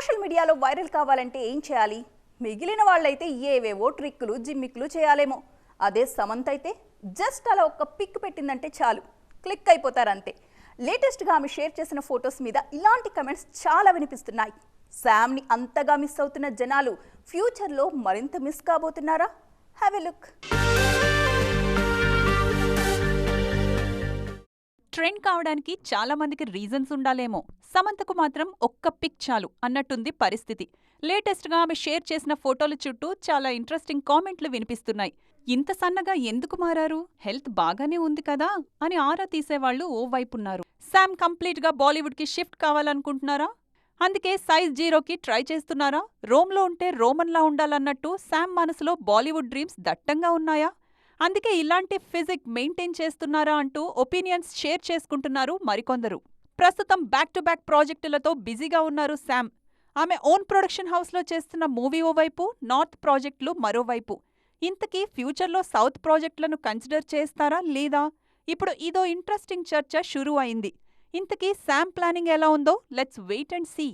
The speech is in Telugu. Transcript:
సోషల్ మీడియాలో వైరల్ కావాలంటే ఏం చేయాలి? మిగిలిన వాళ్ళైతే ఏవేవో ట్రిక్కులు జిమ్మిక్లు చేయాలేమో. అదే సమంత్ అయితే జస్ట్ అలా ఒక్క పిక్ పెట్టిందంటే చాలు. క్లిక్ అయిపోతారు అంతే లేటెస్ట్గా ఆమె షేర్ చేసిన ఫొటోస్ మీద ఇలాంటి కమెంట్స్ చాలా వినిపిస్తున్నాయి. శామ్ని అంతగా మిస్ అవుతున్న జనాలు ఫ్యూచర్లో మరింత miss కాబోతున్నారా? Have a look. Trend కావడానికి చాలా మందికి రీజన్స్ ఉండాలేమో. సమంతకు మాత్రం ఒక్క పిక్ చాలు అన్నట్టుంది పరిస్థితి. లేటెస్ట్గా ఆమె షేర్ చేసిన ఫోటోల చుట్టూ చాలా ఇంట్రెస్టింగ్ కామెంట్లు వినిపిస్తున్నాయి. ఇంత సన్నగా ఎందుకు మారారు? హెల్త్ బాగానే ఉంది కదా? అని ఆరా తీసేవాళ్ళు ఓ వైపున్నారు. శామ్ కంప్లీట్గా బాలీవుడ్కి షిఫ్ట్ కావాలనుకుంటున్నారా? అందుకే సైజ్ జీరోకి ట్రై చేస్తున్నారా? రోమ్లో ఉంటే రోమన్లా ఉండాలన్నట్టు శామ్ మనసులో బాలీవుడ్ డ్రీమ్స్ దట్టంగా ఉన్నాయా? అందుకే ఇలాంటి ఫిజిక్ మెయింటైన్ చేస్తున్నారా అంటూ ఒపీనియన్స్ షేర్ చేసుకుంటున్నారు మరికొందరు. ప్రస్తుతం బ్యాక్ టు బ్యాక్ ప్రాజెక్టులతో బిజీగా ఉన్నారు శామ్. ఆమె ఓన్ ప్రొడక్షన్ హౌస్లో చేస్తున్న మూవీ ఓవైపు నార్త్ ప్రాజెక్టులు మరోవైపు. ఇంతకీ ఫ్యూచర్లో సౌత్ ప్రాజెక్టులను కన్సిడర్ చేస్తారా లేదా? ఇప్పుడు ఇదో ఇంట్రెస్టింగ్ చర్చ షురూ అయింది ఇంతకీ శామ్ ప్లానింగ్ ఎలా ఉందో లెట్స్ వెయిట్ అండ్ సీ